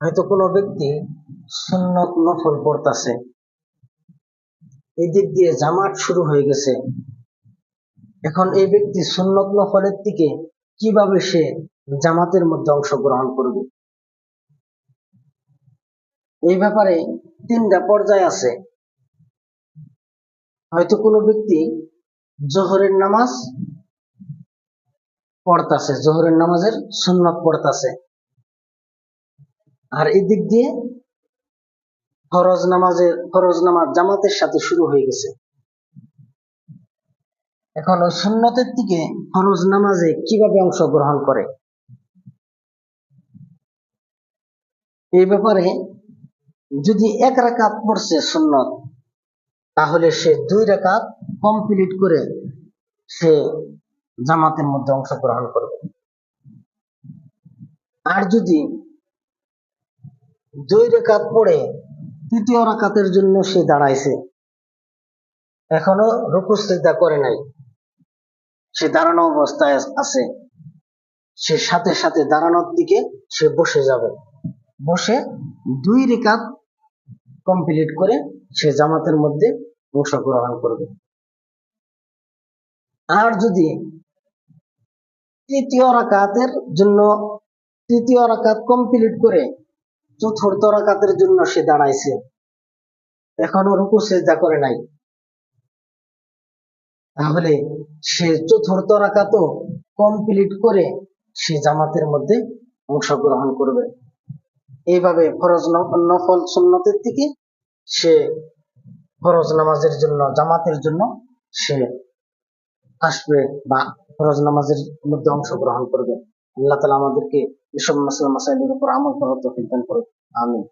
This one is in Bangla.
হয়তো কোনো ব্যক্তি সুন্নত নফল পড়তাছে। এই দিক দিয়ে জামাত শুরু হয়ে গেছে। এখন এই ব্যক্তি সুন্নত নফলের দিকে কীভাবে সে জামাতের মধ্যে অংশগ্রহণ করবে? এই ব্যাপারে তিনটা পর্যায় আছে। হয়তো কোনো ব্যক্তি জোহরের নামাজ পড়তাছে, জোহরের নামাজের সুন্নত পড়তাছে। আর এই দিক দিয়ে ফরজ নামাজের, ফরজ নামাজ জামাতের সাথে শুরু হয়ে গেছে। এখন ওই সুন্নতের দিকে ফরজ নামাজে কীভাবে অংশগ্রহণ করে? এই ব্যাপারে যদি এক রাকাত পড়ছে সুন্নত, তাহলে সে দুই রাকাত কমপ্লিট করে সে জামাতের মধ্যে অংশগ্রহণ করবে। আর যদি দুই রেখাত পড়ে তৃতীয় রাকাতের জন্য সে দাঁড়াইছে। এখনও রুকু সিদ্ধা করে নাই। সে দাঁড়ানো অবস্থায় আছে। সে সাথে সাথে দাঁড়ানোর দিকে সে বসে যাবে। বসে দুই রেখাত কমপ্লিট করে সে জামাতের মধ্যে অংশগ্রহণ করবে। আর যদি তৃতীয় রাকাতের জন্য তৃতীয় রাকাত কমপ্লিট করে চতুর্থ রাকাতের জন্য সে দাঁড়াইছে। এখনও রুকু সেজদা করে নাই। তাহলে সে চতুর্থ রাকাতও কমপ্লিট করে সে জামাতের মধ্যে অংশগ্রহণ করবে। এইভাবে ফরজ নফল সুন্নতের দিকে সে ফরজ নামাজের জন্য, জামাতের জন্য সে আসবে বা ফরজ নামাজের মধ্যে অংশগ্রহণ করবে। আল্লাহ তালা আমাদেরকে এসব মাসাল মাসাইলের উপর আমল করার তো দান আমিন।